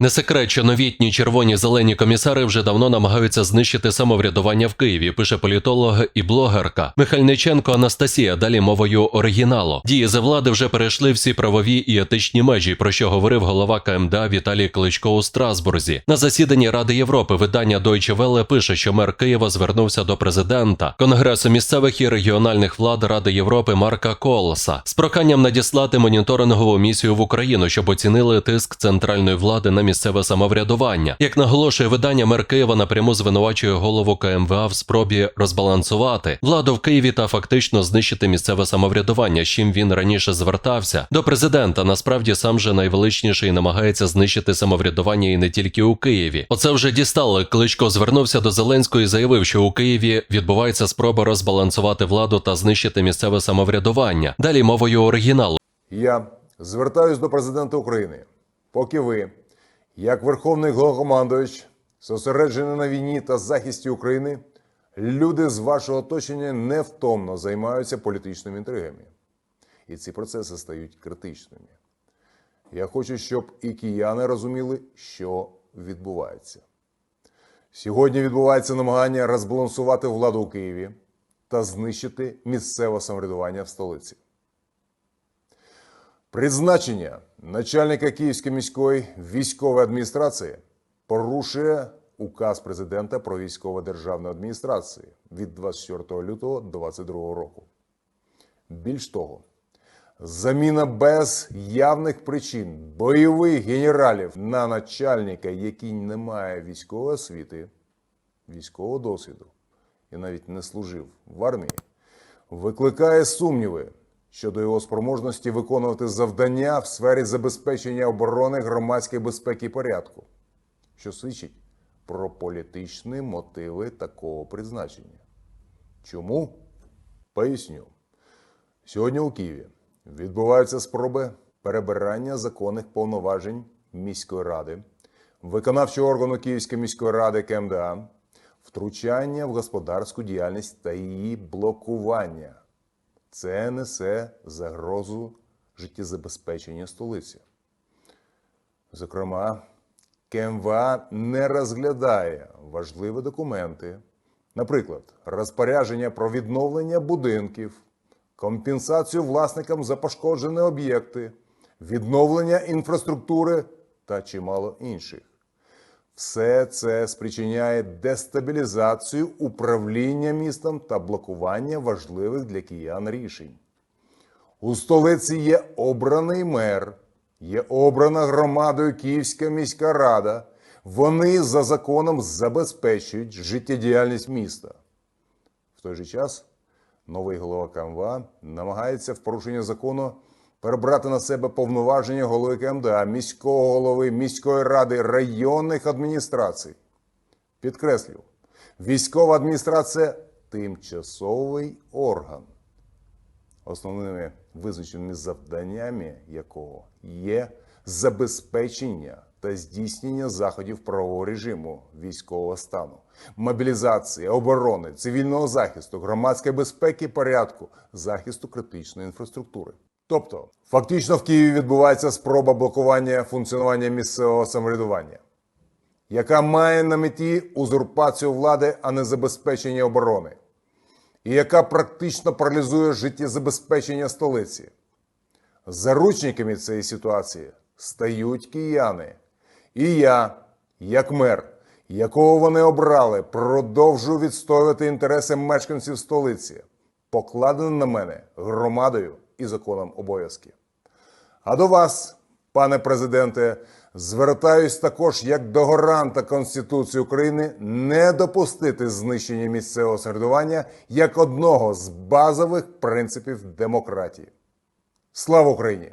Не секрет, що новітні червоні зелені комісари вже давно намагаються знищити самоврядування в Києві, пише політолог і блогерка Михальниченко Анастасія. Далі мовою оригіналу. Дії за влади вже перейшли всі правові і етичні межі, про що говорив голова КМДА Віталій Кличко у Страсбурзі. На засіданні Ради Європи видання Deutsche Welle пише, що мер Києва звернувся до президента Конгресу місцевих і регіональних влад Ради Європи Марка Колоса з проханням надіслати моніторингову місію в Україну, щоб оцінили тиск центральної влади на місцеве самоврядування. Як наголошує видання, мер Києва напряму звинувачує голову КМВА в спробі розбалансувати владу в Києві та фактично знищити місцеве самоврядування, з чим він раніше звертався до президента. Насправді сам же найвеличніший намагається знищити самоврядування і не тільки у Києві. Оце вже дістали. Кличко звернувся до Зеленського і заявив, що у Києві відбувається спроба розбалансувати владу та знищити місцеве самоврядування. Далі мовою оригіналу. Я звертаюсь до президента України. Поки ви, як Верховний Головнокомандувач, зосереджені на війні та захисті України, люди з вашого оточення невтомно займаються політичними інтригами. І ці процеси стають критичними. Я хочу, щоб і кияни розуміли, що відбувається. Сьогодні відбувається намагання розбалансувати владу у Києві та знищити місцеве самоврядування в столиці. Призначення начальника Київської міської військової адміністрації порушує указ президента про військово державну адміністрацію від 24 лютого 2022 року. Більш того, заміна без явних причин бойових генералів на начальника, який не має військової освіти, військового досвіду і навіть не служив в армії, викликає сумніви щодо його спроможності виконувати завдання в сфері забезпечення оборони громадської безпеки і порядку, що свідчить про політичні мотиви такого призначення. Чому? Поясню. Сьогодні у Києві відбуваються спроби перебирання законних повноважень міської ради, виконавчого органу Київської міської ради КМДА, втручання в господарську діяльність та її блокування. Це несе загрозу життєзабезпечення столиці. Зокрема, КМВА не розглядає важливі документи, наприклад, розпорядження про відновлення будинків, компенсацію власникам за пошкоджені об'єкти, відновлення інфраструктури та чимало інших. Все це спричиняє дестабілізацію управління містом та блокування важливих для киян рішень. У столиці є обраний мер, є обрана громадою Київська міська рада. Вони за законом забезпечують життєдіяльність міста. В той же час новий голова КМВА намагається в порушення закону перебрати на себе повноваження голови КМДА, міського голови, міської ради, районних адміністрацій. Підкреслю, військова адміністрація тимчасовий орган, основними визначеними завданнями якого є забезпечення та здійснення заходів правового режиму військового стану, мобілізації, оборони, цивільного захисту, громадської безпеки, порядку, захисту критичної інфраструктури. Тобто, фактично в Києві відбувається спроба блокування функціонування місцевого самоврядування, яка має на меті узурпацію влади, а не забезпечення оборони, і яка практично паралізує життєзабезпечення столиці. Заручниками цієї ситуації стають кияни. І я, як мер, якого вони обрали, продовжую відстоювати інтереси мешканців столиці, покладені на мене громадою і законом обов'язки. А до вас, пане президенте, звертаюсь також як до гаранта Конституції України не допустити знищення місцевого середування як одного з базових принципів демократії. Слава Україні!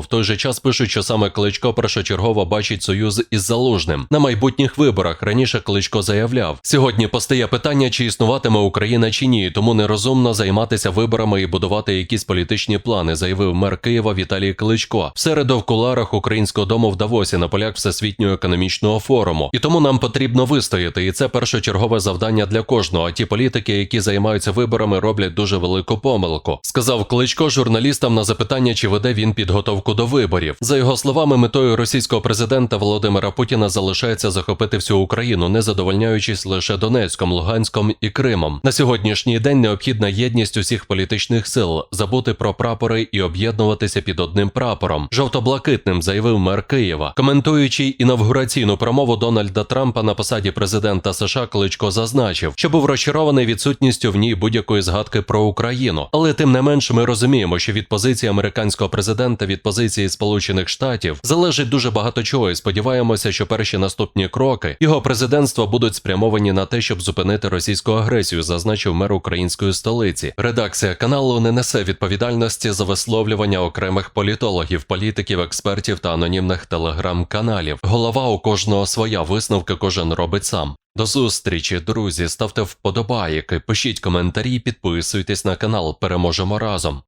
В той же час пишуть, що саме Кличко першочергово бачить союз із залужним на майбутніх виборах. Раніше Кличко заявляв: сьогодні постає питання, чи існуватиме Україна чи ні, тому нерозумно займатися виборами і будувати якісь політичні плани, заявив мер Києва Віталій Кличко. В середу в куларах українського дому в Давосі на полях Всесвітнього економічного форуму. І тому нам потрібно вистояти, і це першочергове завдання для кожного. А ті політики, які займаються виборами, роблять дуже велику помилку. Сказав Кличко журналістам на запитання, чи веде він підготовку до виборів. За його словами, метою російського президента Володимира Путіна залишається захопити всю Україну, не задовольняючись лише Донецьком, Луганськом і Кримом. На сьогоднішній день необхідна єдність усіх політичних сил, забути про прапори і об'єднуватися під одним прапором. Жовто-блакитним заявив мер Києва. Коментуючи інавгураційну промову Дональда Трампа на посаді президента США, Кличко зазначив, що був розчарований відсутністю в ній будь-якої згадки про Україну. Але тим не менш, ми розуміємо, що від позиції американського президента, від позиції Сполучених Штатів залежить дуже багато чого, і сподіваємося, що перші наступні кроки його президентства будуть спрямовані на те, щоб зупинити російську агресію, зазначив мер української столиці. Редакція каналу не несе відповідальності за висловлювання окремих політологів, політиків, експертів та анонімних телеграм-каналів. Голова у кожного своя висновки кожен робить сам. До зустрічі, друзі. Ставте вподобайки, пишіть коментарі, підписуйтесь на канал. Переможемо разом.